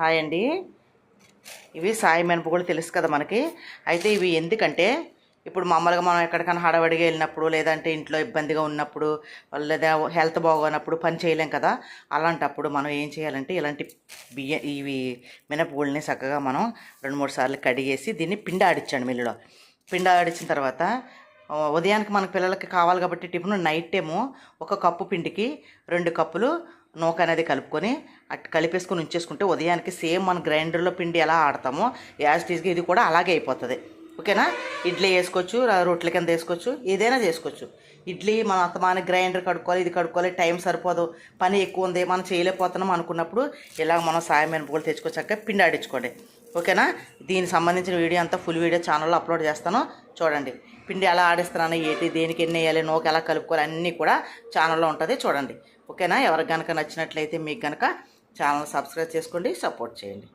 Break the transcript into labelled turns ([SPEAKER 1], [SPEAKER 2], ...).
[SPEAKER 1] Hi అండి. ఇవి సాయి మినపగుళ్ళు తెలుసు కదా మనకి. అయితే ఇవి ఎందుకంటే ఇప్పుడు మామూలుగా మనం ఎక్కడికైనా హడవడిగా వెళ్ళినప్పుడు లేదంటే ఇంట్లో ఇబ్బందిగా ఉన్నప్పుడు లేదా హెల్త్ బాగోనప్పుడు పని చేయలేం కదా. అలాంటప్పుడు మనం ఏం చేయాలంటే ఇలాంటి బియ్య ఇవి మినపగుళ్ళని చక్కగా మనం రెండు మూడు సార్లు కడిగేసి దీన్ని పిండి ఆడించండి మిల్లులో. పిండి ఆడించిన తర్వాత ఉదయానికి మన పిల్లలకి కావాలి కాబట్టి టిఫిన్ నైట్ ఏమో ఒక కప్పు పిండికి రెండు కప్పులు నూక అనేది కలుపుకొని అటు కలిపేసుకొని ఉంచేసుకుంటే ఉదయానికి సేమ్ మన గ్రైండర్లో పిండి ఎలా ఆడతామో యాజ్ టీజ్గా ఇది కూడా అలాగే అయిపోతుంది. ఓకేనా? ఇడ్లీ వేసుకోవచ్చు రొట్టెల కింద వేసుకోవచ్చు ఏదైనా చేసుకోవచ్చు. ఇడ్లీ మన అత్తమాని గ్రైండర్ కడుక్కోవాలి ఇది కడుక్కోవాలి టైం సరిపోదు పని ఎక్కువ ఉంది మనం చేయలేకపోతున్నాం అనుకున్నప్పుడు ఇలా మనం సాయం మినపగులు తెచ్చుకోవచ్చాక పిండి ఆడించుకోండి. ఓకేనా? దీనికి సంబంధించిన వీడియో అంతా ఫుల్ వీడియో ఛానల్లో అప్లోడ్ చేస్తాను. చూడండి. పిండి ఎలా ఆడిస్తున్నాను ఏంటి దేనికి ఎన్ని వేయాలి నోకి ఎలా కలుపుకోవాలి అన్నీ కూడా ఛానల్లో ఉంటుంది. చూడండి. ఓకేనా? ఎవరికి కనుక నచ్చినట్లయితే మీకు కనుక ఛానల్ సబ్స్క్రైబ్ చేసుకోండి సపోర్ట్ చేయండి.